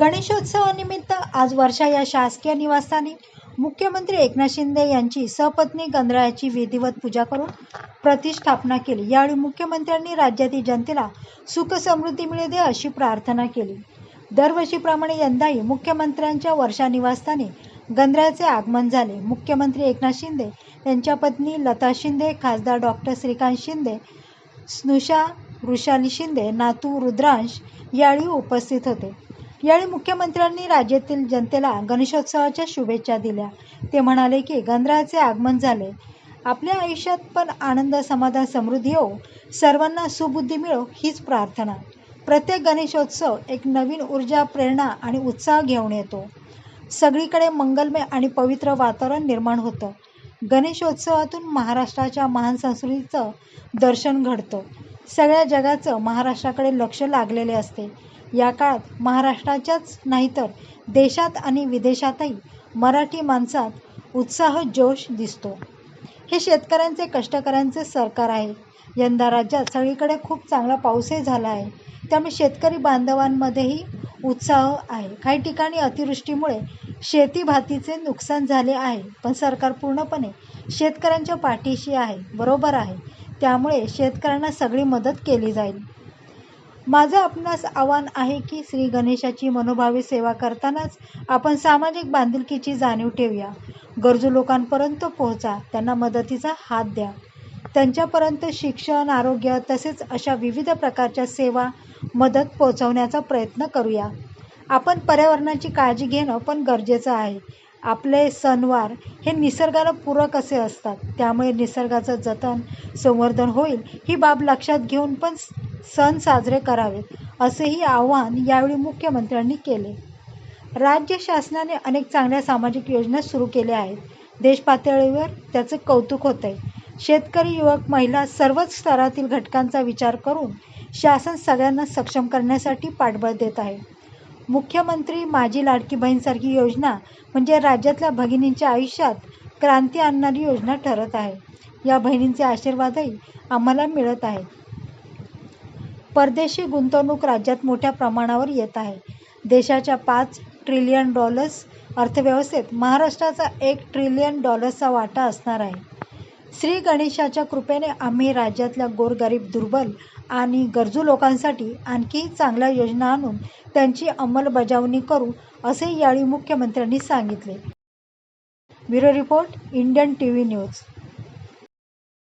गणेशोत्सवानिमित्त आज वर्षा या शासकीय निवासस्थानी मुख्यमंत्री एकनाथ शिंदे यांची सपत्नी गंधरायाची विधिवत पूजा करून प्रतिष्ठापना केली. यावेळी मुख्यमंत्र्यांनी राज्यातील जनतेला सुख समृद्धी मिळू दे अशी प्रार्थना केली. दरवर्षीप्रमाणे यंदाही मुख्यमंत्र्यांच्या वर्षा निवासस्थानी गंधरायाचे आगमन झाले. मुख्यमंत्री एकनाथ शिंदे यांच्या पत्नी लता शिंदे खासदार डॉक्टर श्रीकांत शिंदे स्नुषा वृषाली शिंदे नातू रुद्रांश यावेळी उपस्थित होते. यावेळी मुख्यमंत्र्यांनी राज्यातील जनतेला गणेशोत्सवाच्या शुभेच्छा दिल्या. ते म्हणाले की गणरायाचे आगमन झाले. आपल्या आयुष्यात पण आनंद समाधान समृद्धी येऊ सर्वांना सुबुद्धी मिळो हीच प्रार्थना. प्रत्येक गणेशोत्सव एक नवीन ऊर्जा प्रेरणा आणि उत्साह घेऊन येतो. सगळीकडे मंगलमय आणि पवित्र वातावरण निर्माण होतं. गणेशोत्सवातून महाराष्ट्राच्या महान संस्कृतीचं दर्शन घडतं. सगळ्या जगाचं महाराष्ट्राकडे लक्ष लागलेले असते. या काळात महाराष्ट्राच्याच नाही तर देशात आणि विदेशातही मराठी माणसात उत्साह जोश दिसतो. हे शेतकऱ्यांचे कष्टकऱ्यांचे सरकार आहे. यंदा राज्यात सगळीकडे खूप चांगला पाऊसही झाला आहे. त्यामुळे शेतकरी बांधवांमध्येही उत्साह आहे. काही ठिकाणी अतिवृष्टीमुळे शेती भातीचे नुकसान झाले आहे. पण सरकार पूर्णपणे शेतकऱ्यांच्या पाठीशी आहे. बरोबर आहे. त्यामुळे शेतकऱ्यांना सगळी मदत केली जाईल. माझं आपणास आव्हान आहे की श्री गणेशाची मनोभावे सेवा करतानाच आपण सामाजिक बांधिलकीची जाणीव ठेवूया. गरजू लोकांपर्यंत पोहोचा त्यांना मदतीचा हात द्या. त्यांच्यापर्यंत शिक्षण आरोग्य तसेच अशा विविध प्रकारच्या सेवा मदत पोहोचवण्याचा प्रयत्न करूया. आपण पर्यावरणाची काळजी घेणं पण गरजेचं आहे. आपले सणवार हे निसर्गाला पूरक असे असतात. त्यामुळे निसर्गाचं जतन संवर्धन होईल ही बाब लक्षात घेऊन पण सण साजरे करावेत असेही आवाहन यावेळी मुख्यमंत्र्यांनी केले. राज्य शासनाने अनेक चांगल्या सामाजिक योजना सुरू केल्या आहेत. देशपातळीवर त्याचे कौतुक होत आहे शेतकरी युवक महिला सर्वच स्तरातील घटकांचा विचार करून शासन सगळ्यांना सक्षम करण्यासाठी पाठबळ देत आहे. मुख्यमंत्री माझी लाडकी बहीणसारखी योजना म्हणजे राज्यातल्या भगिनींच्या आयुष्यात क्रांती आणणारी योजना ठरत आहे. या बहिणींचे आशीर्वादही आम्हाला मिळत आहेत परदेशी गुंतवणूक राज्यात मोठ्या प्रमाणावर येत आहे. देशाच्या पाच ट्रिलियन डॉलर्स अर्थव्यवस्थेत महाराष्ट्राचा एक ट्रिलियन डॉलर्सचा वाटा असणार आहे. श्री गणेशाच्या कृपेने आम्ही राज्यातल्या गोरगरीब दुर्बल आणि गरजू लोकांसाठी आणखी चांगल्या योजना आणून त्यांची अंमलबजावणी करू असे यावेळी मुख्यमंत्र्यांनी सांगितले. Bureau report Indian T V news.